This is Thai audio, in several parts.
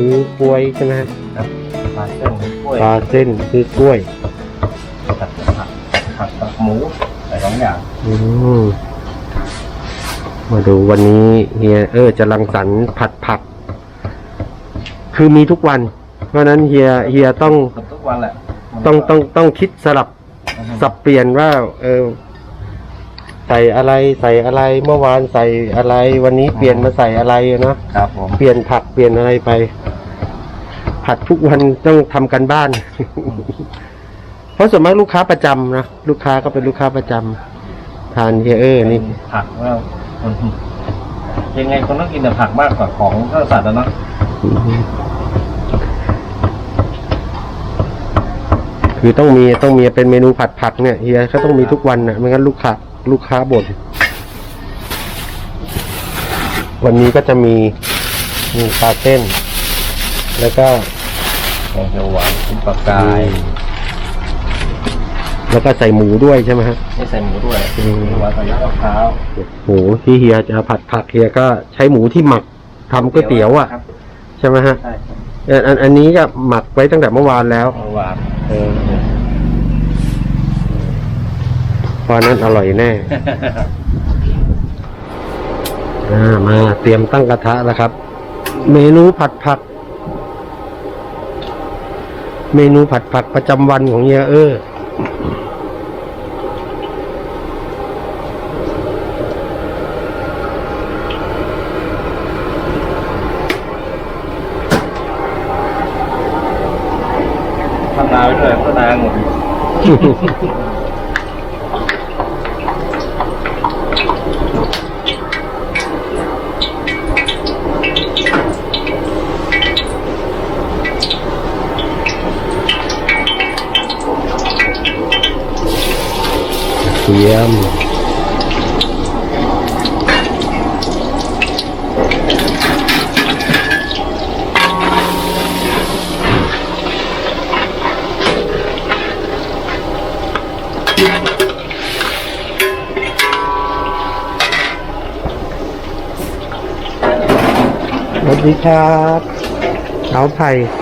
นี้กล้วยใช่ไหมครับปลาเส้นกล้วยปลาเส้นคือกล้วยผัดผักผักกับหมูใส่สองอย่างอืมมาดูวันนี้เฮียเออจะรังสรรค์ผัดผัก คือมีทุกวัน เพราะนั้นเฮียเฮียต้องกือบทุกวันแหละต้องต้องต้องคิดสลับสับเปลี่ยนว่า เออ ใส่อะไรใส่อะไรเมื่อวานใส่อะไร วันนี้เปลี่ยนมาใส่อะไรเนาะครับผมเปลี่ยนผักเปลี่ยนอะไรไป ผัดทุกวันต้องทำกันบ้าน เพราะส่วนมากลูกค้าประจำนะลูกค้าก็เป็นลูกค้าประจำทานเฮียเออนี่ผักแล้วมันยังไงคนต้องกินแต่ผักมากกว่าของข้าวสัตว์อะเนาะคือต้องมีต้องมีเป็นเมนูผัดผักเนี่ยเฮียเขาต้องมีทุกวันนะไม่งั้นลูกค้าลูกค้าบ่นวันนี้ก็จะมีมีปลาเส้น แล้วก็แกงเขียวหวานคุณปลากาย แล้วก็ใส่หมูด้วยใช่ไหมฮะไม่ใส่หมูด้วยอืม หวานใส่มะพร้าวหมูที่เฮียจะผัดผักเฮียก็ใช้หมูที่หมักทำก๋วยเตี๋ยวอะครับใช่ไหมฮะใช่ครับเอ่ออันอันนี้ก็หมักไว้ตั้งแต่เมื่อวานแล้ว หวานเออเพราะนั้นอร่อยแน่อ่ามาเตรียมตั้งกระทะแล้วครับ เมนูผัดผัก เมนูผัดผักประจำวันของเฮียเออทำนาไว้ด้วยพัฒนาหมด เทียมสวัสดีครับ เอาไผ่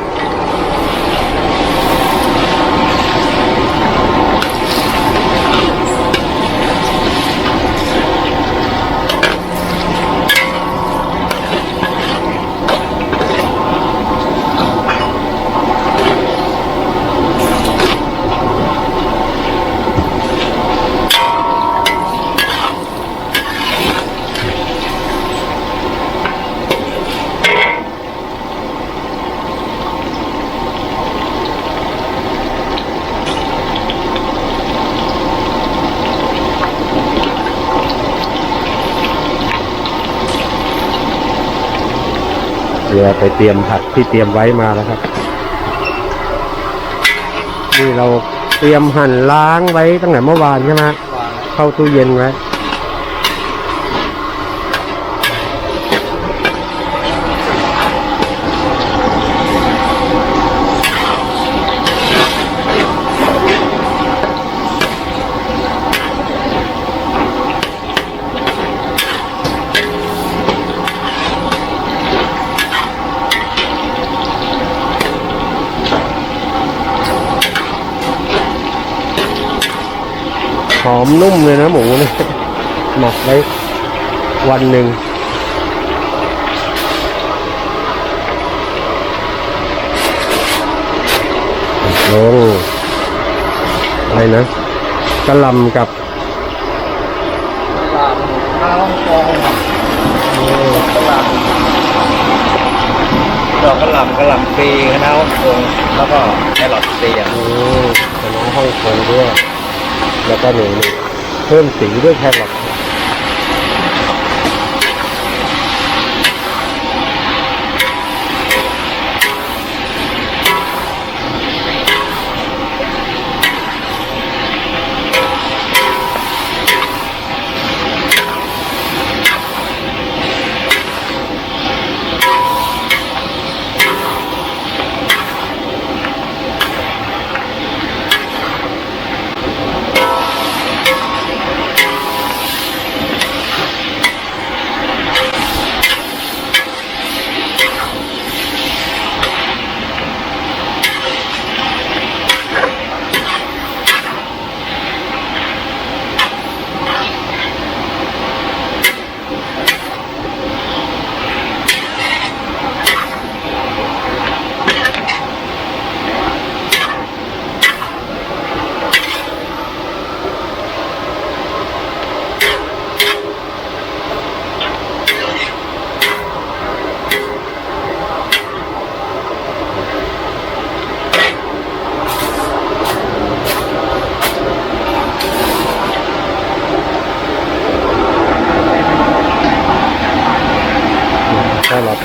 เดี๋ยวไปเตรียมผักที่เตรียมไว้มาแล้วครับ นี่เราเตรียมหั่นล้างไว้ตั้งแต่เมื่อวานใช่ไหมเข้าตู้เย็นไว้ หอมนุ่มเลยนะหมูเนี่ยหมักไว้วันหนึ่งลงอะไรนะกระหลำกับข้าวฟองกระหล่ำดอกกระหล่ำกระหล่ำปีคณะฮ่องกงแล้วก็แครอทเตียงอืมคณะฮ่องกงด้วย แล้วก็หนึ่งเพิ่มสีด้วยแครอท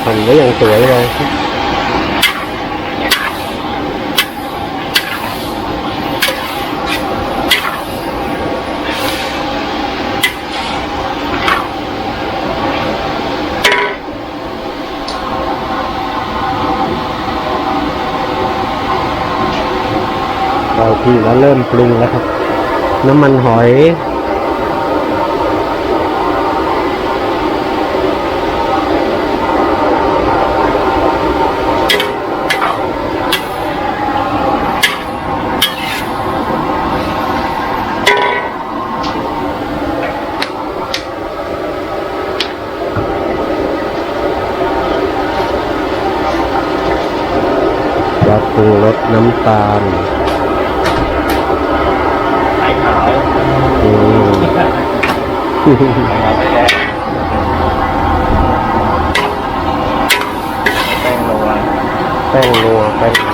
หั่นไว้อย่างสวยเลยเราที่แล้วเริ่มปรุงแล้วครับ น้ำมันหอย เราปรุงรสน้ำ ตาลไข่ขาวอืมไข่ขาวไม่แดงแป้งโรยแป้งนัวแป้ง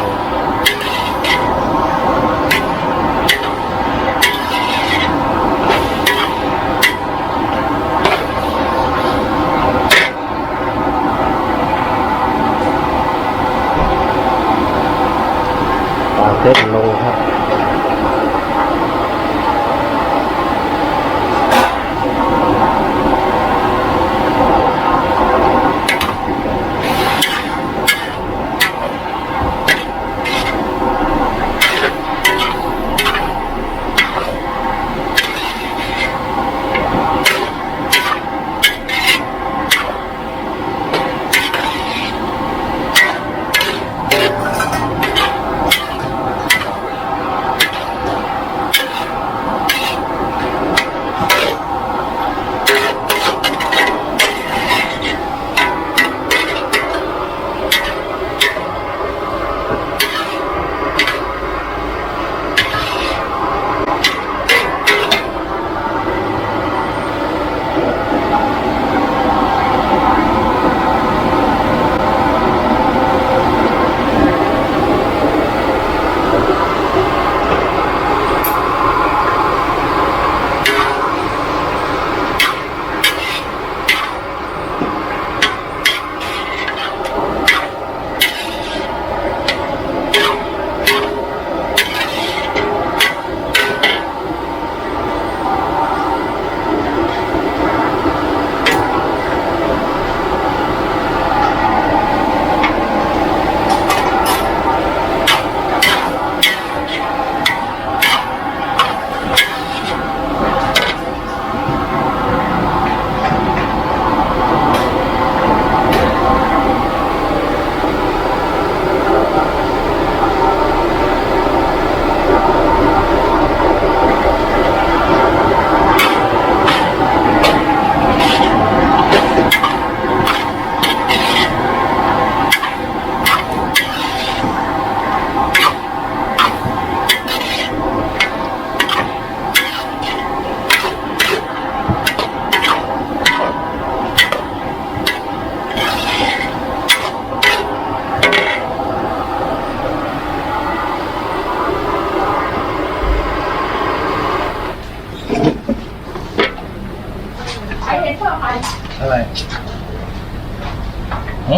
หึ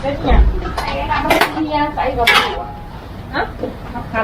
เป็นเนี่ยไอ้ทำให้เมียใส่กับผัวฮะมักคา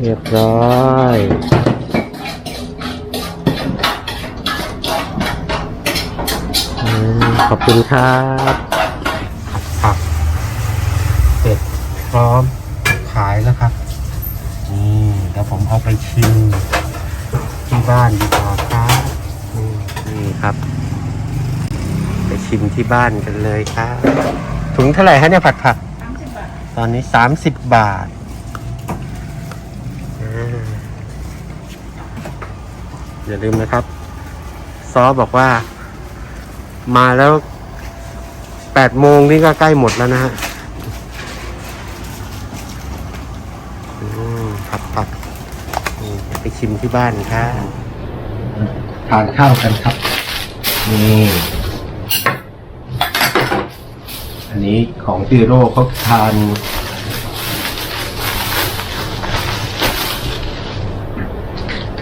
เรียบร้อยขอบคุณครับผักเป็ดพร้อมขายแล้วครับ นี่เดี๋ยวผมเอาไปชิมที่บ้านดีกว่าครับนี่ครับ ไปชิมที่บ้านกันเลยครับ ถุงเท่าไหร่ฮะเนี่ยผัดผัก ตอนนี้สามสิบบาท อย่าลืมนะครับ ซอบอกว่า มาแล้วแปดโมงนี่ก็ใกล้หมดแล้วนะฮะอืมผัดผักนี่เดี๋ยวไปชิมที่บ้านครับทานข้าวกันครับ นี่อันนี้ของซีโร่เขาทาน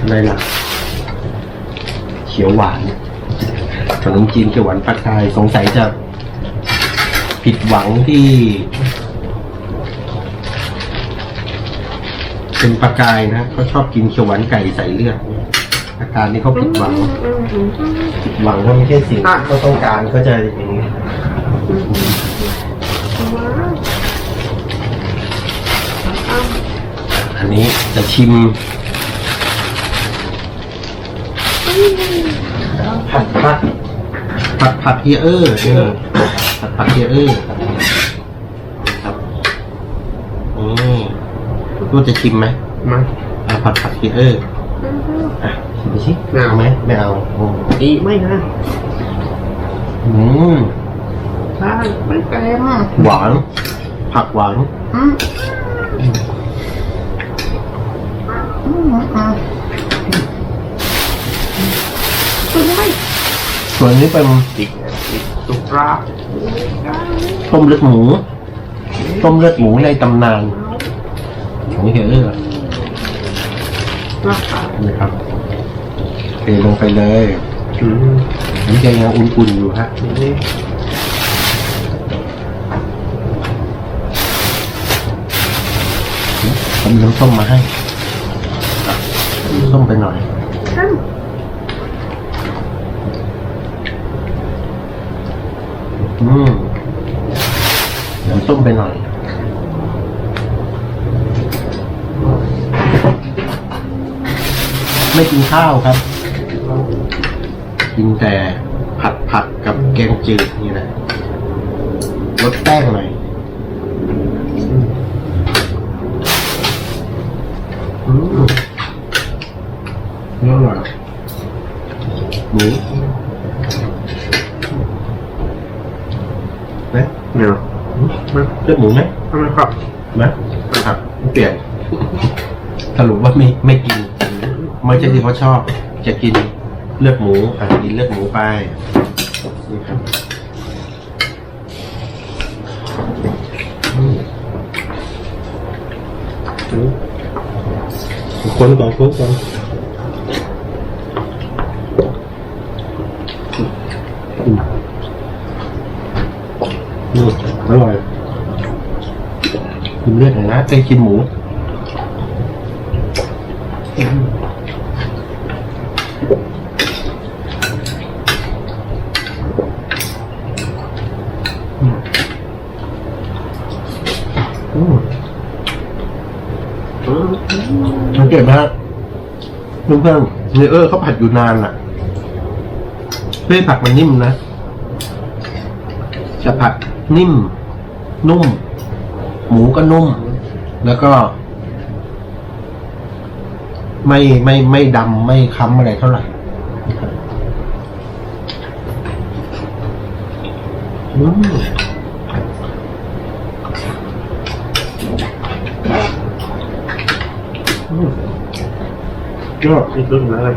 อะไรล่ะเขียวหวานขนมจีนเขียวหวานปลากายสงสัยจะผิดหวังที่ เป็นปลากายนะเขาชอบกินเขียวหวานไก่ใส่เลือดอาการนี้เขาผิดหวัง ผิดหวังว่าไม่ใช่สิ่งที่เขาต้องการก็จะอย่างนี้อันนี้จะชิม ผัดผัดผัดผัดเฮียเออร์นี่ผัดผัดเฮียเออร์ครับอืมรู้จะชิมไหมมาอะผัดผัดเฮียเออร์อะชิมไปสิไม่เอาไหมไม่เอาโอ้อีไม่นะอืมใช่ไม่เต็มหวาน ผักหวานอืมอืมอืมตัวนี้ไม่ ส่วนนี้เป็นติดติดตุกราต้มเลือดหมู ต้มเลือดหมูในตำนานของเฮียเออร์ราคานะครับเทลงไปเลยอืมน้ำแกงยังอุ่นๆอยู่ฮะนี่ผมมีน้ำส้มมาให้น้ำส้มไปหน่อย ท่าน อืมน้ำส้มไปหน่อย ไม่กินข้าวครับ กินแต่ผัดผักกับแกงจืดนี่แหละลดแป้งหน่อยอืมอร่อยหมูนะ เดี๋ยว มา เลือดหมูไหมทำไมครับนะนะครับเปลี่ยนสรุปว่าไม่ไม่กิน ไม่ใช่ที่เขาชอบ จะกินเลือดหมูอะกินเลือดหมูไปนี่ครับอืมอืมคนก่อนคนก่อนอืมอืมอร่อย กิ นะเอ้ยกินหมูอืมสังเกตไหมฮะเพื่อนเนื้อเออเขาผัดอยู่นานอะเพื่อผักมันนิ่มนะ จะผัดนิ่ม นุ่ม หมูก็นุ่ม แล้วก็ ไม่ไม่ไม่ดำไม่ค้ำอะไรเท่าไหร่อืมอืมก็นี่รุ่นอะไร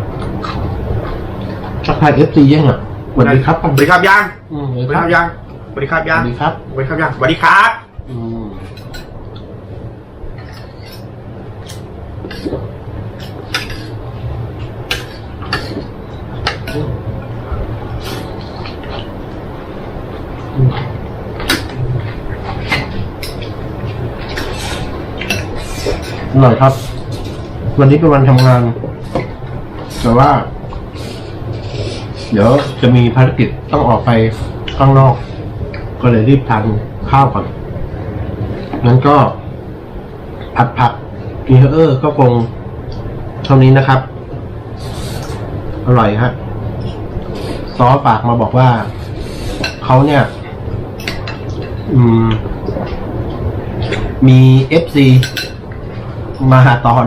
ทักทายเอฟซียังอะสวัสดีครับสวัสดีครับยังสวัสดีครับยังสวัสดีครับยัวังสดีครับสวัสดีครับยังสวัสดีครับ อืม หน่อยครับ วันนี้เป็นวันทำงาน แต่ว่า เดี๋ยวจะมีภารกิจต้องออกไปข้างนอก ก็เลยรีบทานข้าวก่อนงั้นก็ ผัดผักอีเออร์ก็คงเท่านี้นะครับ อร่อยฮะซอฝากมาบอกว่า เขาเนี่ย อืม มีเอฟซี มาตอน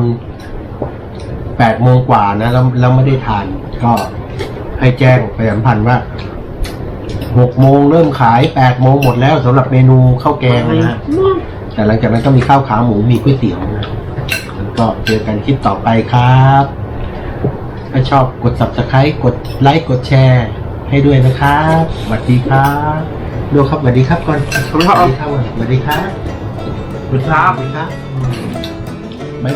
แปดโมงกว่านะแล้วแล้วไม่ได้ทาน ก็ให้แจ้งไปสัมพันธ์ว่าหกโมงเริ่มขายแปดโมงหมดแล้วสำหรับเมนูข้าวแกงนะฮะแต่หลังจากนั้นก็มีข้าวขาหมูมีก๋วยเตี๋ยวนะก็เจอกันคลิปต่อไปครับ ถ้าชอบกด subscribe กดไลค์กดแชร์ ให้ด้วยนะครับสวัสดีครับดูครับสวัสดีครับก่อนสวัสดีครับสวัสดีครับสวัสดีครับ สวั